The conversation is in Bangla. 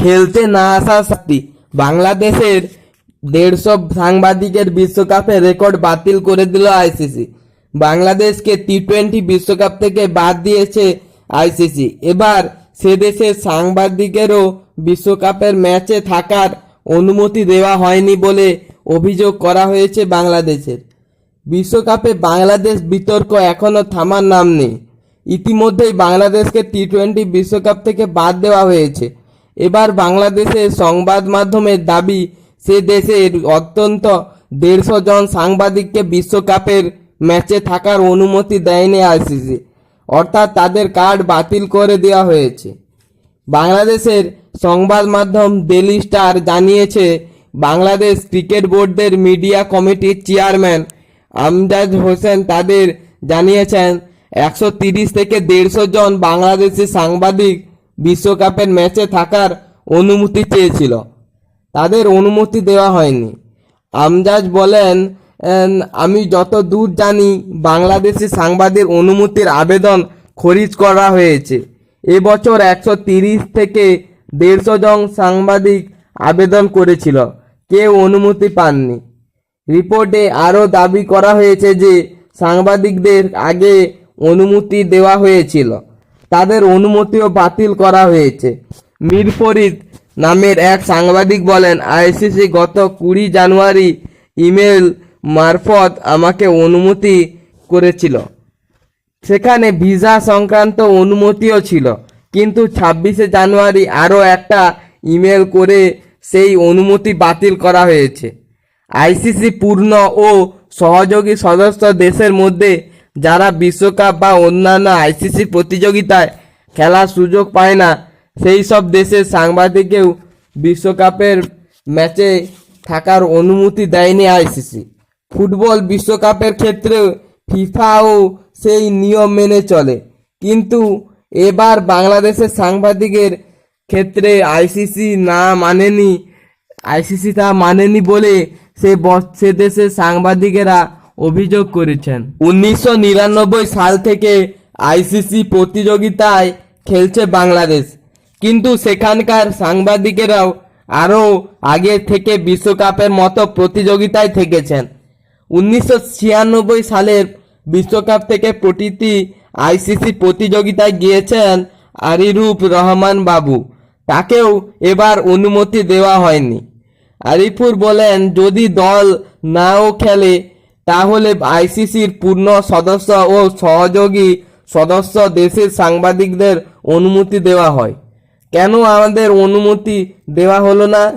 খেলতে না আসার শাস্তি বাংলাদেশের দেড়শো সাংবাদিকের বিশ্বকাপে রেকর্ড বাতিল করে দিল আইসিসি। বাংলাদেশকে টি টোয়েন্টি বিশ্বকাপ থেকে বাদ দিয়েছে আইসিসি। এবার সে দেশের সাংবাদিকেরও বিশ্বকাপের ম্যাচে থাকার অনুমতি দেওয়া হয়নি বলে অভিযোগ করা হয়েছে বাংলাদেশের। বিশ্বকাপে বাংলাদেশ বিতর্ক এখনও থামার নাম নেই। ইতিমধ্যেই বাংলাদেশকে টি টোয়েন্টি বিশ্বকাপ থেকে বাদ দেওয়া হয়েছে। এবার বাংলাদেশের সংবাদ মাধ্যমের দাবি, সে দেশের অত্যন্ত দেড়শো জন সাংবাদিককে বিশ্বকাপের ম্যাচে থাকার অনুমতি দেয়নি আইসিসি, অর্থাৎ তাদের কার্ড বাতিল করে দেওয়া হয়েছে। বাংলাদেশের সংবাদ মাধ্যম ডেলি স্টার জানিয়েছে, বাংলাদেশ ক্রিকেট বোর্ডের মিডিয়া কমিটির চেয়ারম্যান আমজাদ হোসেন তাদের জানিয়েছেন, একশো থেকে দেড়শো জন বাংলাদেশি সাংবাদিক বিশ্বকাপের ম্যাচে থাকার অনুমতি চেয়েছিল। তাদের অনুমতি দেওয়া হয়নি। আমজাজ বলেন আমি যত দূর জানি বাংলাদেশি সাংবাদিক অনুমতির আবেদন খরিজ করা হয়েছে। এবছর একশো তিরিশ থেকে দেড়শো জন সাংবাদিক আবেদন করেছিল। কেউ অনুমতি পাননি। রিপোর্টে আরও দাবি করা হয়েছে যে সাংবাদিকদের আগে অনুমতি দেওয়া হয়েছিল। তাদের অনুমতিও বাতিল করা হয়েছে। মীর ফরিদ নামের এক সাংবাদিক বলেন, আইসিসি গত কুড়ি জানুয়ারি ইমেল মারফত আমাকে অনুমতি করেছিল। সেখানে ভিসা সংক্রান্ত অনুমতিও ছিল, কিন্তু ছাব্বিশে জানুয়ারি আরও একটা ইমেল করে সেই অনুমতি বাতিল করা হয়েছে। আইসিসি পূর্ণ ও সহযোগী সদস্য দেশের মধ্যে যারা বিশ্বকাপ বা অন্যান্য আইসিসি প্রতিযোগিতায় খেলার সুযোগ পায় না, সেই সব দেশের সাংবাদিকেও বিশ্বকাপের ম্যাচে থাকার অনুমতি দেয়নি আইসিসি ফুটবল বিশ্বকাপের ক্ষেত্রে ফিফাও সেই নিয়ম মেনে চলে। কিন্তু এবার বাংলাদেশের সাংবাদিকের ক্ষেত্রে আইসিসি না মানেনি আইসিসি তা মানেনি বলে সে সে দেশের সাংবাদিকেরা অভিযোগ করেছেন। উনিশশো নিরানব্বই সাল থেকে আইসিসি প্রতিযোগিতায় খেলছে বাংলাদেশ। কিন্তু সেখানকার সাংবাদিকেরাও আরও আগে থেকে বিশ্বকাপের মতো প্রতিযোগিতায় থেকেছেন। উনিশশো ছিয়ানব্বই সালের বিশ্বকাপ থেকে প্রতিটি আইসিসি প্রতিযোগিতায় গিয়েছেন আরিরুপ রহমান বাবু। তাকেও এবার অনুমতি দেওয়া হয়নি। আরিফুর বলেন, যদি দল নাও খেলে তাহলে আইসিসির পূর্ণ সদস্য ও সহযোগী সদস্য দেশের সাংবাদিকদের অনুমতি দেওয়া হয়। কেন আমাদের অনুমতি দেওয়া হলো না?